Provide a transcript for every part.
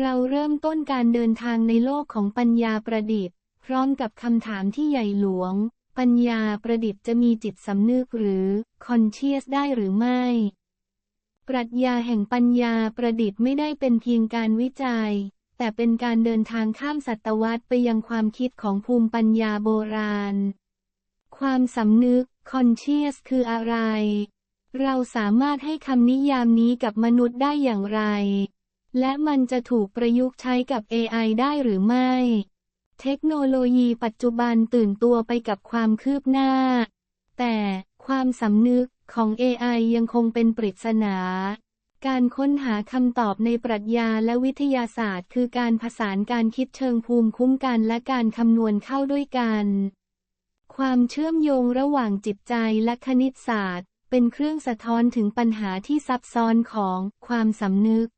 เราเริ่มต้นการเดินทางในโลกของปัญญาประดิษฐ์ พร้อมกับคำถามที่ใหญ่หลวง ปัญญาประดิษฐ์จะมีจิตสำนึกหรือ conscious ได้หรือไม่ ปรัชญาแห่งปัญญาประดิษฐ์ไม่ได้เป็นเพียงการวิจัย แต่เป็นการเดินทางข้ามศตวรรษไปยังความคิดของภูมิปัญญาโบราณ ความสำนึก conscious คืออะไร เราสามารถให้คำนิยามนี้กับมนุษย์ได้อย่างไร และมันจะถูกประยุกต์ใช้กับ AI ได้หรือไม่ เทคโนโลยีปัจจุบันตื่นตัวไปกับความคืบหน้า แต่ความสำนึกของ AI ยังคงเป็นปริศนา การค้นหาคำตอบในปรัชญาและวิทยาศาสตร์ คือการผสานการคิดเชิงภูมิคุ้มกันและการคำนวณเข้าด้วยกัน ความเชื่อมโยงระหว่างจิตใจและคณิตศาสตร์ เป็นเครื่องสะท้อนถึงปัญหาที่ซับซ้อนของความสำนึก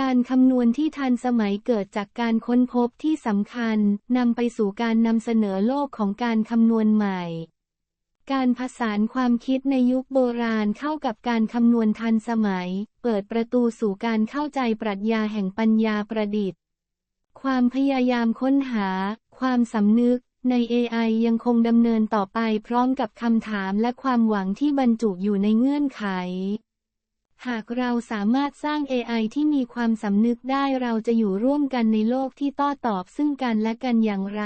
การคำนวณที่ทันสมัยเกิดจากการค้นพบที่สำคัญนำไปสู่การนำเสนอโลกของการคำนวณใหม่ การผสานความคิดในยุคโบราณเข้ากับการคำนวณทันสมัย เปิดประตูสู่การเข้าใจปรัชญาแห่งปัญญาประดิษฐ์ ความพยายามค้นหา ความสำนึกใน AI ยังคงดำเนินต่อไปพร้อมกับคำถามและความหวังที่บรรจุอยู่ในเงื่อนไข หากเราสามารถสร้าง AI ที่มีความสำนึกได้เราจะอยู่ร่วมกันในโลกที่ต้อตอบซึ่งกันและกันอย่างไร